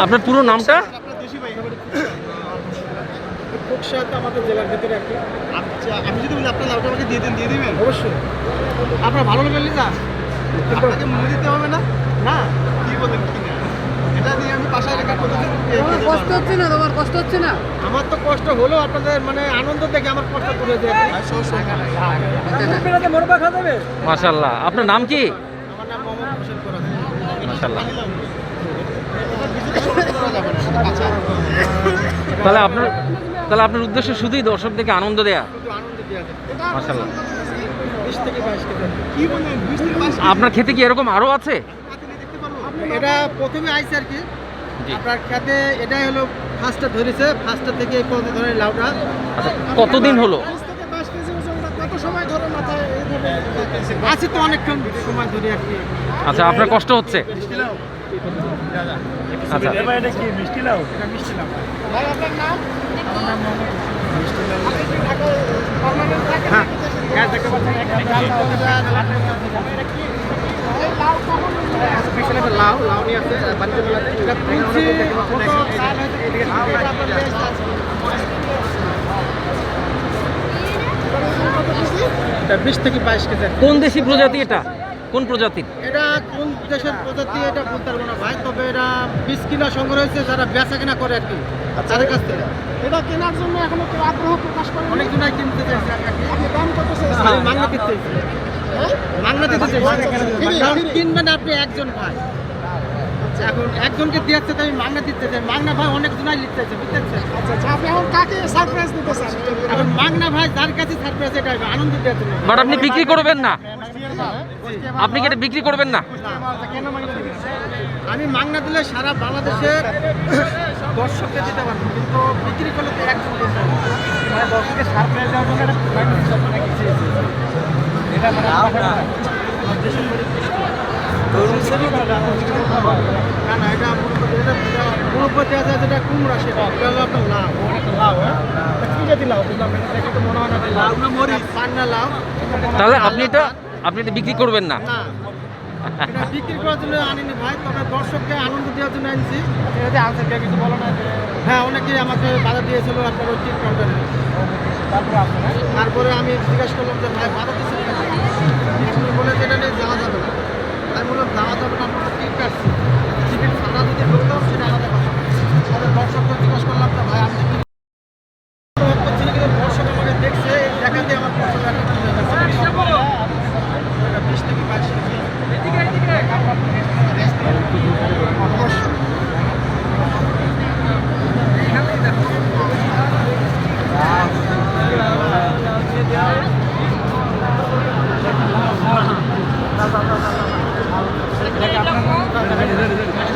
আপনার পুরো নামটা? আমাদের জেলার ভিতরে একটি আমি যদি আপনার নামটা আমাকে দিয়ে দিন দিয়ে দিবেন অবশ্যই আপনার ভালো লাগলে যা আপনাকে মনে দিতে হবে না? না, কি বলেন, কি না এটা দিয়ে আমি বাসায় রেখে প্রতিদিন খেয়ে খেতে কষ্ট হচ্ছে না? তোমার কষ্ট হচ্ছে না? আমার তো কষ্ট হলো আপনাদের মানে আনন্দ দেখে আমার কষ্ট তুলে দেয় মাশাল্লাহ আপনার নাম কি? আমার নাম মোহাম্মদ হোসেন কোরআন মাশাল্লাহ করা যাবে না আচ্ছা তাহলে আপনার তাহলে আপনার উদ্দেশ্য শুধুই দর্শকদেরকে আনন্দ দেয়া? আনন্দ মাশাল্লাহ বাইশ আপনার খেতে কি এরকম আরও আছে? এটা প্রথমে আইছে আর কি। আপনার খেতে এটাই হলো ফার্স্টে ধরেছে ফার্স্টে থেকে এই পর্যন্ত ধরে লাউটা। আচ্ছা কতদিন হলো? কত সময় ধরে মাথায় আছে তো অনেকক্ষণ সময় ধরে আর কি। আচ্ছা আপনার কষ্ট হচ্ছে? আচ্ছা। এটা মিষ্টি লাউ? ভাই আপনার নাম? আমার নাম মিষ্টি লাউ। আপনি কি ঢাকায় থাকেন? হ্যাঁ দেখতে পাচ্ছেন স্পেশাল একটা লাউ লাউ নিয়ে আছে। মেলাতে বেশ থেকে বাইশ কেজি। কোন দেশি প্রজাতি এটা? কোন প্রজাতির? এটা কোন দেশের প্রজাতি এটা বলতে পারব না ভাই তবে এটা বিশ কিলো সংগ্রহ হয়েছে যারা বেচা কেনা করে আর কি তাদের কাছ থেকে। এটা কেনার জন্য এখনও কেউ আগ্রহ প্রকাশ করে অনেক জনাই কিনতে চাইছে আপনি দাম কত চাইছেন? মাংনা কিনতে চাইছি। মাংনা দিতে চাইছি। কিনবেন আপনি একজন ভাই। এখন একজনকে দিয়েছে তো আমি মাংনা দিতে চাই। মাংনা ভাই অনেক জনাই লিখতে চাইছে বুঝতে আচ্ছা আচ্ছা আপনি এখন কাকে সারপ্রাইজ দিতে চান? এখন মাংনা ভাই যার কাছে সারপ্রাইজ এটা হবে, আনন্দ জন্য। বাট আপনি বিক্রি করবেন না। আপনি কি এটা বিক্রি করবেন না? আমি মাংনা দিলে সারা বাংলাদেশের দর্শককে দিতে পারব কিন্তু বিক্রি করলে তো একজন দিতে মানে দর্শকের সারপ্রাইজ দেওয়ার জন্য মানে কিছু এটা মানে যেটা কুমড়া সেটা। এটা হলো আপনার লাউ। লাউ হ্যাঁ? কি জাতি লাউ? বুঝলাম না তো মনে হয় না লাউ? না মরিচ। পান্না লাউ। তাহলে আপনি এটা আপনি এটা বিক্রি করবেন না। না। এটা বিক্রি করার জন্য আনিনি ভাই তবে দর্শককে আনন্দ দেওয়ার জন্য আনছি। এটা আনসার কে কিছু বলো না হ্যাঁ অনেকেই আমাকে বাধা দিয়েছিল আপনার ওই টিপ কাউন্টারে তারপরে আমি জিজ্ঞাসা করলাম যে ভাই বাধা কেন? বলে যে এটা নিয়ে যাওয়া যাবে না। আমি বললাম যাওয়া যাবে না আমরা টিকিট কাটছি টিকিট সাদা যদি ঢুকতাম সেটা আলাদা কথা। তবে দর্শককে জিজ্ঞাসা করলাম যে ভাই আমি টিকিট করছি না, কিন্তু দর্শক আমাকে দেখছে এই দেখাতে আমার পছন্দ একটা কিনে গেছে। এটা বিশ থেকে বাইশ কেজি অবশ্যই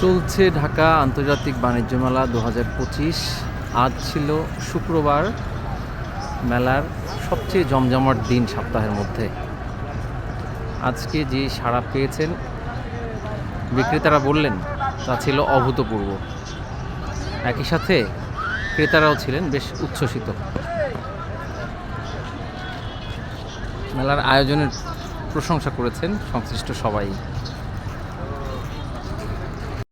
চলছে ঢাকা আন্তর্জাতিক বাণিজ্য মেলা দু হাজার পঁচিশ। আজ ছিল শুক্রবার, মেলার সবচেয়ে জমজমাট দিন সপ্তাহের মধ্যে। আজকে যে সাড়া পেয়েছেন, বিক্রেতারা বললেন, তা ছিল অভূতপূর্ব। একই সাথে ক্রেতারাও ছিলেন বেশ উচ্ছ্বসিত। মেলার আয়োজনের প্রশংসা করেছেন সংশ্লিষ্ট সবাই।